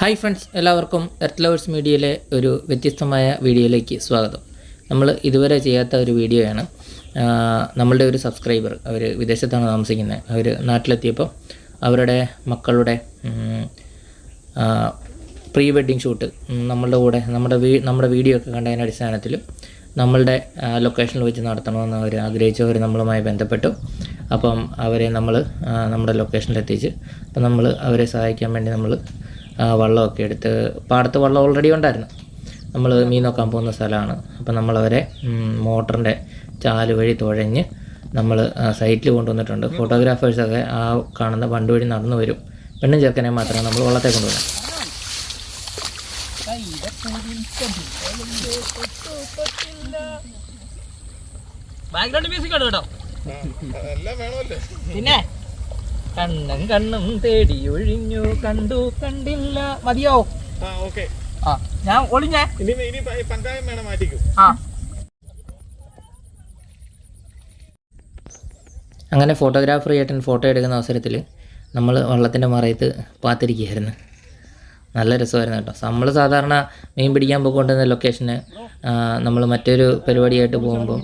Hi friends എല്ലാവർക്കും earth lovers മീഡിയയിലെ ഒരു വ്യത്യസ്തമായ വീഡിയോയിലേക്ക് സ്വാഗതം. നമ്മൾ ഇതുവരെ ചെയ്യാത്ത ഒരു വീഡിയോയാണ്. നമ്മളുടെ ഒരു സബ്സ്ക്രൈബർ അവർ വിദേശത്താണ് താമസിക്കുന്നത് അവർ നാട്ടിലെത്തിയപ്പോൾ അവരുടെ മക്കളുടെ പ്രീ വെഡ്ഡിങ് ഷൂട്ട് നമ്മളുടെ കൂടെ നമ്മുടെ വീ നമ്മുടെ വീഡിയോ ഒക്കെ കണ്ടതിന്റെ അടിസ്ഥാനത്തിൽ നമ്മളുടെ ലൊക്കേഷനിൽ വെച്ച് നടത്തണമെന്ന് അവർ ആഗ്രഹിച്ചവർ നമ്മളുമായി ബന്ധപ്പെട്ടു. അപ്പം അവരെ നമ്മൾ നമ്മുടെ ലൊക്കേഷനിലെത്തിച്ച് അപ്പം നമ്മൾ അവരെ സഹായിക്കാൻ വേണ്ടി നമ്മൾ വള്ളമൊക്കെ എടുത്ത് പാടത്ത് വള്ളം ഓൾറെഡി ഉണ്ടായിരുന്നു. നമ്മൾ മീൻ നോക്കാൻ പോകുന്ന സ്ഥലമാണ്. അപ്പം നമ്മളവരെ മോട്ടറിന്റെ ചാൽ വഴി തുഴഞ്ഞ് നമ്മൾ സൈറ്റിൽ കൊണ്ടുവന്നിട്ടുണ്ട്. ഫോട്ടോഗ്രാഫേഴ്സൊക്കെ ആ കാണുന്ന വണ്ടി വഴി നടന്നു വരും. പെണ്ണും ചെറുക്കനെ മാത്രമേ നമ്മൾ വള്ളത്തെ കൊണ്ടുവരാം ബാക്ക്ഗ്രൗണ്ട് മ്യൂസിക് ആണ് കേട്ടോ. പിന്നെ? കണ്ണും കണ്ണും തേടി ഒഴിഞ്ഞു. കണ്ടു കണ്ടില്ല. മതിയോ? ആ ഓക്കെ. ആ ഞാൻ ഒളിഞ്ഞേ. ഇനി ഇനി പ- പങ്കായം വേണം മാറ്റിക്കും ആ. അങ്ങനെ ഫോട്ടോഗ്രാഫർ ചേട്ടൻ ഫോട്ടോ എടുക്കുന്ന അവസരത്തിൽ നമ്മൾ വള്ളത്തിന്റെ മറയത്ത് പാത്തിരിക്കുകയായിരുന്നു. നല്ല രസമായിരുന്നു കേട്ടോ. നമ്മൾ സാധാരണ മീൻ പിടിക്കാൻ പോയിക്കൊണ്ടിരുന്ന ലൊക്കേഷന് നമ്മൾ മറ്റൊരു പരിപാടിയായിട്ട് പോകുമ്പം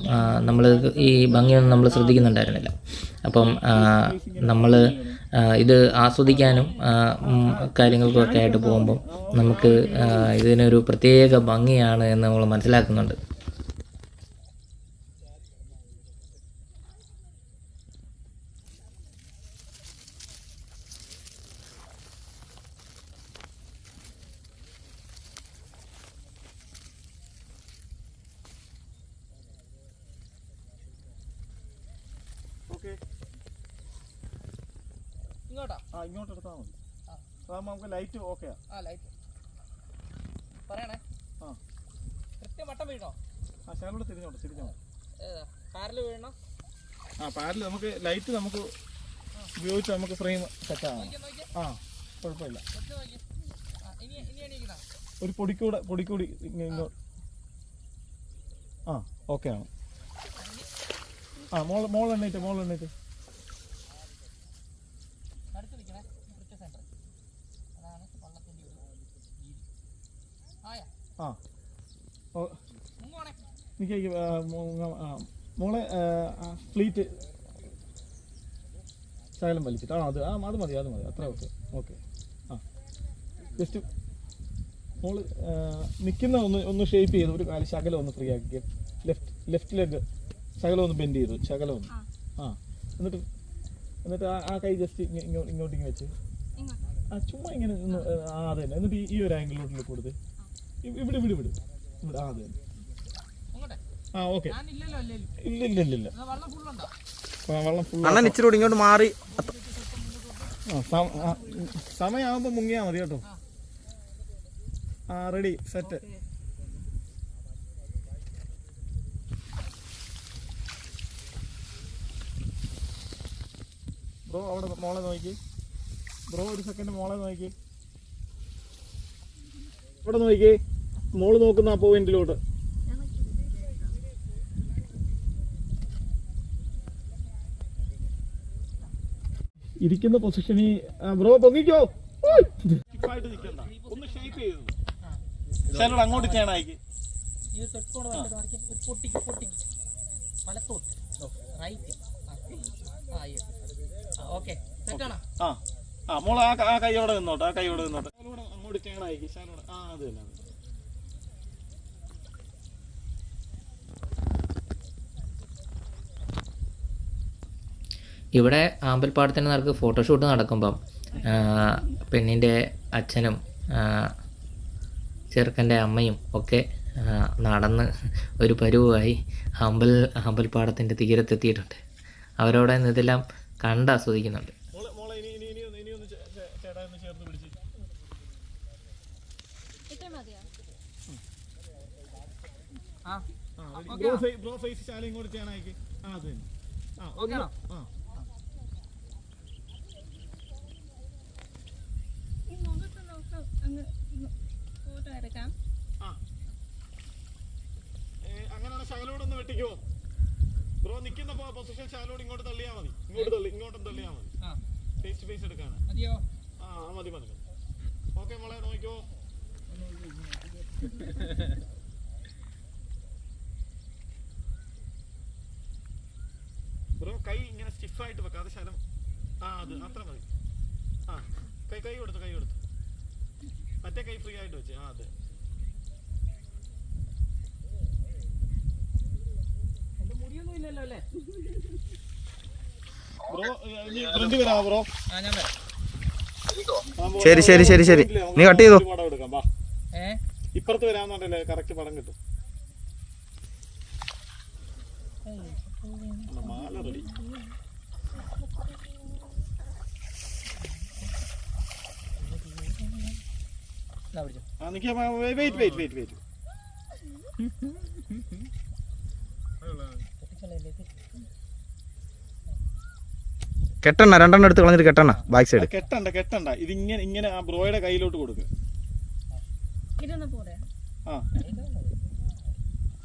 നമ്മൾ ഈ ഭംഗിയൊന്നും നമ്മൾ ശ്രദ്ധിക്കുന്നുണ്ടായിരുന്നില്ല. അപ്പം നമ്മൾ ഇത് ആസ്വദിക്കാനും കാര്യങ്ങൾക്കൊക്കെ ആയിട്ട് പോകുമ്പം നമുക്ക് ഇതിനൊരു പ്രത്യേക ഭംഗിയാണ് എന്ന് നമ്മൾ മനസ്സിലാക്കുന്നുണ്ട്. ഇങ്ങോട്ടാ എടുത്താൽ മതി അതാകുമ്പോൾ നമുക്ക് ലൈറ്റ് ഓക്കെ ആ. ലൈറ്റ് പറയണേ? ആ. കൃത്യം വട്ടം വീഴണോ? ആ ശകലോട് തിരിഞ്ഞോട്ട് തിരിഞ്ഞോട്ട് കാറിൽ വീഴണോ? ആ പാരൽ നമുക്ക് ലൈറ്റ് നമുക്ക് ഉപയോഗിച്ച് നമുക്ക് ഫ്രെയിം സെറ്റ് ആവണം ആ കുഴപ്പമില്ല. ഒരു പൊടിക്കൂടെ പൊടിക്കൂടി ഇങ്ങ- ഇങ്ങോട്ട്. ആ ഓക്കെ ആണ്. ആ മോൾ മോൾ എണ്ണീറ്റ് മോൾ എണ്ണീറ്റ്. ആ. എനിക്ക് മോളെ ഫ്ലീറ്റ്. ശകലം വലിച്ചിട്ട്. ആ അത് ആ അത് മതി അത് മതി. അത്ര ഓക്കെ ഓക്കെ. ആ. ജസ്റ്റ് മോൾ നിൽക്കുന്ന ഒന്ന് ഒന്ന് ഷേപ്പ് ചെയ്ത് ഒരു കാൽ ശകലം ഒന്ന് ഫ്രീ ആക്കി. ലെഫ്റ്റ് ലെഫ്റ്റ് ലെഗ് ശകലം ഒന്ന് ബെൻഡ് ചെയ്തു. ശകലം ഒന്ന്. ആ. എന്നിട്ട് എന്നിട്ട് ആ ആ കൈ ജസ്റ്റ് ഇങ്ങോട്ട് ഇങ്ങോട്ട് വെച്ച്. ആ ചുമ്മാ ഇങ്ങനെ ആ അതെ തന്നെ. എന്നിട്ട് ഈ- ഒരു ആംഗിളിലോട്ട് കൊടുത്ത്. ഇവിടെ ഇവിടെ ഇവിടെ. ഇവിടെ ആ അതെ. ആ ഓക്കെ. ഇല്ല ഇല്ല. ഇല്ല ഇല്ല വെള്ളം വെള്ളം ഫുൾ അണ്ണൻ ഇച്ചിരി കൂടി ഇങ്ങോട്ട് മാറി. സമയമാകുമ്പോൾ മുങ്ങിയാ മതി കേട്ടോ. ആ. റെഡി സെറ്റ് ബ്രോ അവിടെ മോളെ നോക്കി. ബ്രോ ഒരു സെക്കൻഡ് മോളെ നോക്കി. ഇവിടെ നോക്കി. മോൾ നോക്കുന്ന ആ പോയിന്റിലോട്ട്. ഇരിക്കുന്ന പൊസിഷനിൽ ബ്രോ പൊങ്ങിക്കോ. ഒന്ന് ഷേപ്പ് അങ്ങോട്ട് ചേണായിക്ക് ആ മോൾ ആ കൈയോടെ നിന്നോട്ടെ ആ കൈയോടെ നിന്നോട്ടെ. അങ്ങോട്ട് ചേണായിക്ക് ശാലോടെ ആ അതെ തന്നെ. ഇവിടെ ആമ്പൽപ്പാടത്തിന് നടക്ക് ഫോട്ടോഷൂട്ട് നടക്കുമ്പം പെണ്ണിന്റെ അച്ഛനും ചെറുക്കന്റെ അമ്മയും ഒക്കെ നടന്ന് ഒരു പരുവായി അമ്പൽ അമ്പൽപ്പാടത്തിന്റെ തീരത്തെത്തിയിട്ടുണ്ട്. അവരോടെ നിന്ന് ഇതെല്ലാം കണ്ട് ആസ്വദിക്കുന്നുണ്ട്. ആ ആ ബ്രോ ഫേസ് ശാല ഇങ്ങോട്ട് ചെയ്യണായിക്ക് ആ അത് തന്നെ. ആ ഓക്കെ ആ ഈ മുഖത്ത് നോക്കാം അങ്ങ് ഫോട്ടോ എടുക്കാം ആ ഏ, അങ്ങനെയാണ് ശകലോട് ഒന്ന് വെട്ടിക്കോ ബ്രോ നിൽക്കുന്ന പൊസിഷൻ ശാലോട് ഇങ്ങോട്ട് തള്ളിയാ മതി. ഇങ്ങോട്ട് തള്ളി ഇങ്ങോട്ടും തള്ളിയാ മതി. ഫേസ് ടു ഫേസ് എടുക്കാണ് ആ മതി മതി ഓക്കെ മോളെ നോക്കി നോക്കിക്കോ. ബ്രോ കൈ ഇങ്ങനെ സ്റ്റിഫായിട്ട് വെക്കാതെ ശലം. ആ അത് അത്ര മതി. ആ കൈ കൈ കൊടുത്തു കൈ കൊടുത്തു. മറ്റേ കൈ ഫ്രീ ആയിട്ട് വെച്ച്. ആ അതെ എന്റെ മുടിയൊന്നും ഇല്ലല്ലോ അല്ലേ ബ്രോ ഫ്രണ്ട് വരാമോ ബ്രോ ആ ഞാൻ വരാം ശരി, ശരി, ശരി, ശരി. നീ കട്ട് ചെയ്തോ. ഇപ്പുറത്ത് വരാന്നുണ്ടല്ലേ കറക്റ്റ് പടം കിട്ടും. മാല ready. Wait wait wait wait കെട്ടണ്ട രണ്ടെണ്ണം എടുത്ത് കളഞ്ഞിട്ട് കെട്ടണ്ട ബാക്ക് സൈഡ് കെട്ടണ്ട കെട്ടണ്ട. ഇത് ഇങ്ങനെ ഇങ്ങനെ ആ ബ്രോയുടെ കയ്യിലോട്ട് കൊടുക്കുക ആ.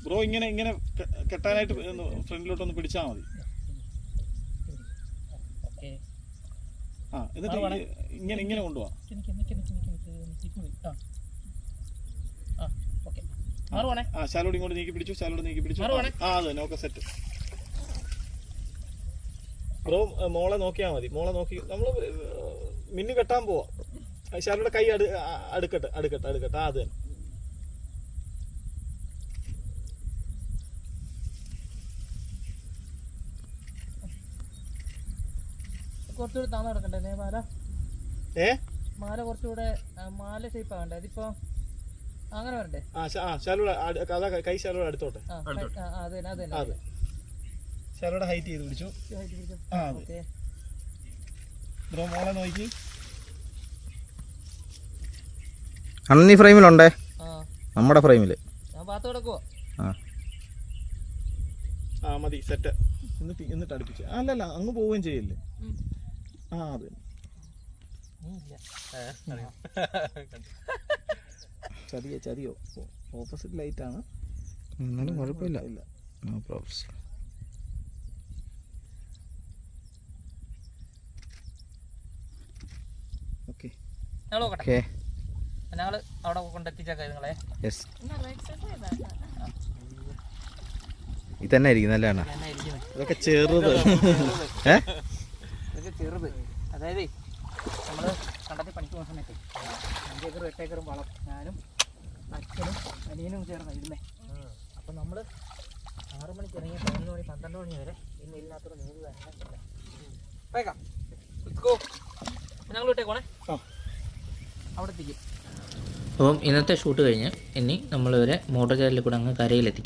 ബ്രോ ഇങ്ങനെ ഇങ്ങനെ കെട്ടാനായിട്ട് ഫ്രണ്ടിലോട്ട് ഒന്ന് പിടിച്ചാ മതി. ആ എന്നിട്ട് ഇങ്ങനെ ഇങ്ങനെ കൊണ്ടുപോവാ ആ. ശാലോടി ഇങ്ങോട്ട് നീക്കി പിടിച്ചു ശാലോട് നീക്കി പിടിച്ചു. ആ അതെ തന്നെ സെറ്റ് ബ്രോ മോളെ നോക്കിയാൽ മതി. മോളെ നോക്കി നമ്മൾ മിന്നു കെട്ടാൻ പോവാം. ശാലോടെ കൈ അടു അടുക്കട്ടെ അടുക്കട്ടെ അടുക്കട്ടെ. ആ അത് തന്നെ. കുറച്ചുകൂടി താന്ന് കിടക്കണ്ടേ നേ മാല? ഏ? മാല കുറച്ചുകൂടെ മാല ഷേപ്പ് ആകണ്ടേ അതിപ്പോ അങ്ങനെ വരണ്ടേ? ആ ശാലോടെ അതാ കൈ ശാലൂടെ അടുത്തോട്ടെ. അതെ അതെ അതെ ശാലോടെ ഹൈറ്റ് ചെയ്ത് പിടിച്ചു. ആ അതെ. ഓക്കേ. ബ്രോ മോളെ നോക്കി. അണ്ണി ഫ്രെയിമിലുണ്ടേ? ആ. നമ്മുടെ ഫ്രെയിമിൽ ആ. ആ മതി സെറ്റ് എന്നിട്ട് എന്നിട്ട് അടുപ്പിച്ച്. അല്ലല്ല അങ്ങ് പോവുകയും ചെയ്യല്ലേ. ആ അത്. ചതിയോ ചതിയോ? ഓപ്പോസിറ്റ് ലൈറ്റ് ആണ്. എന്നാലും കുഴപ്പമില്ല. ഇല്ല നോ പ്രോബ്ലംസ് ഓക്കെ ഞങ്ങൾ നോക്കട്ടെ ഓക്കെ. ഞങ്ങൾ അവിടെ കൊണ്ടെത്തിച്ചേക്കാം നിങ്ങളെ. യെസ് എന്നാ റൈറ്റ് സൈഡ് ചെയ്താ ഇത്. തന്നെ ആയിരിക്കും നല്ലതാണ് അണ്ണ ഇതൊക്കെ ചെറുത്. ഇതൊക്കെ ചെറുത്. അതായത് നമ്മൾ കണ്ടത്തിൽ പണിക്ക് പോകുന്ന സമയത്ത് അഞ്ചേക്കറും എട്ടേക്കറും വളം ഞാനും അച്ഛനും അനിയനും ചേർന്ന് ഇരുന്നേ. അപ്പം നമ്മൾ ആറു മണിക്ക് ഇറങ്ങി പതിനൊന്ന് മണി പന്ത്രണ്ട് മണി വരെ ഇന്ന് ഇല്ലാത്തൊരു നീര് തന്നെ വേക്കാം ഞങ്ങൾ വിട്ടേക്കോണേ ആ. അപ്പം ഇന്നത്തെ ഷൂട്ട് കഴിഞ്ഞ് ഇനി നമ്മളിവരെ മോട്ടോർ ചാനലിൽ കൂടെ അങ്ങ് കരയിലെത്തിക്കും.